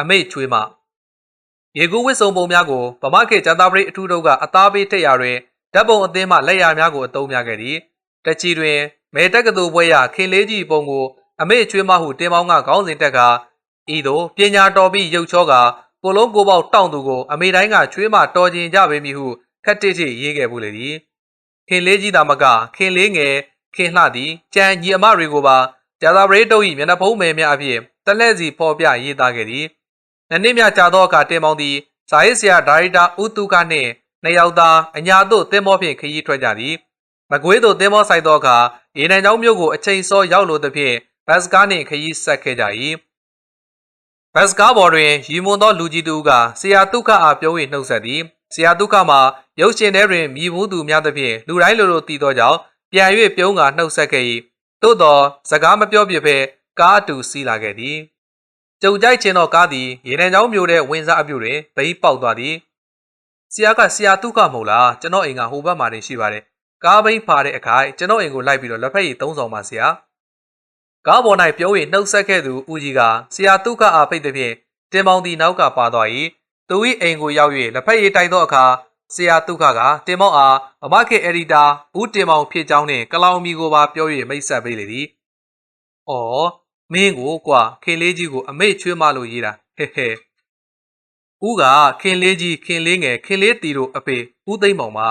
အမိတ်ချွေးမှရေကူးဝစ်စုံပုံများကိုဗမာခေတ်ကျန်သားပရိအထူးတို့ကအသားပေးတက်ရာတွင်ဓာတ်ပုံအသင်းမှလက်ရာများကိုအသုံးများခဲ့သည်တချီတွင်မဲတက်ကတူပွဲရခင်လေးကြီးပုံကိုအမိတ်ချွေးမဟုတင်ပေါင်းကခေါင်းစဉ်တက်ကဤသို့ပညာတော်ပြီးရုပ်ချောကကိုလုံးကိုပေါက်တောင့်သူကိုအမေတိုင်းကချွေးမတော်ကျင်ကြပေမည်ဟုခက်တိတိရေးခဲ့ဘူးလေသည်ခင်လေးကြီးသာမကခင်လေးငယ်ခင်လှသည်ကြံညီအမတွေကိုပါကျန်သားပရိတုပ်၏မျက်နှာဖုံးမယ်များအဖြစ်တလက်စီဖော်ပြရေးသားခဲ့သည် နှစ်နှစ်မြကြာသောအခါတင်ပေါင်းသည်ဇာယစ်ဆရာဒါရိုက်တာဦးတုခနှင့်နှစ်ယောက်သားအညာတို့သင်္ဘောဖြင့်ခရီးထွက်ကြသည်မကွေးသို့သင်္ဘောဆိုင်သောအခါရေနံချောင်းမြို့ကိုအချိန်စောရောက်လိုသဖြင့်ဘတ်စကားနှင့်ခရီးဆက်ခဲ့ကြ၏ဘတ်စကားပေါ်တွင်ရီမွန်သောလူကြီးတူကဆရာတုခအားပြော၍နှုတ်ဆက်သည်ဆရာတုခမှာရုပ်ရှင်ထဲတွင်မြည်ဘူးသူများသဖြင့်လူတိုင်းလိုလိုတည်သောကြောင့်ပြန်၍ပြုံးကနှုတ်ဆက်ခဲ့၏သို့သောစကားမပြောပြဘဲကားအတူစီးလာခဲ့သည် ကြုံကြိုက်ခြင်းသောကားသည်ရေနံချောင်းမြို့တဲ့ဝင်စားအပြုတွင်ဘိန်းပေါက်သွားသည်ဆရာကဆရာတုခမဟုတ်လားကျွန်တော်အိမ်ကဟိုဘက်မှာနေရှိပါတယ်ကားဘိန်းဖာတဲ့အခါကျွန်တော်အိမ်ကိုလိုက်ပြီးတော့လက်ဖက်ရည်သုံးဆောင်ပါဆရာကားပေါ်၌ပြုံး၍နှုတ်ဆက်ခဲ့သူဦးကြီးကဆရာတုခအားဖိတ်သည်ဖြင့်တင်ပေါင်းသည်နောက်ကပါသွား၏သူ၏အိမ်ကိုရောက်၍လက်ဖက်ရည်တိုက်သောအခါဆရာတုခကတင်ပေါင်းအားအမခေအက်ဒီတာဦးတင်ပေါင်းဖြစ်ကြောင်းနှင့်ကလောင်မီကိုပါပြော၍မိတ်ဆက်ပေးလေသည်။အော် မင်းကိုကွာခင်လေးကြီးကိုအမေ့ချွေးမလို့ရေးတာဟဲ့ဟဲ့။ဦးကခင်လေးကြီးခင်လေးငယ်ခင်လေးတီတို့အဖေဦးသိမ့်မောင်ပါ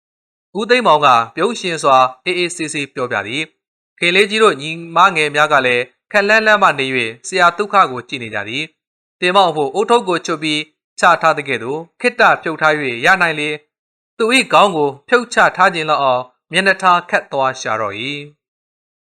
။ဦးသိမ့်မောင်ကပြုံးရှင်စွာအေးအေးဆေးဆေးပြောပြသည်။ခင်လေးကြီးတို့ညီမငယ်များကလည်းခက်လန်းလန်းမှနေ၍ဆရာဒုက္ခကိုကြည်နေကြသည်။တင်မောင်ဖို့အုတ်ထုပ်ကိုချွတ်ပြီးချထားတဲ့ကဲ့သို့ခိတ္တဖြုတ်ထား၍ရနိုင်လေသူ၏ခေါင်းကိုဖြုတ်ချထားခြင်းလောက်အောင်မျက်နှာထားခတ်သွားရှာတော့၏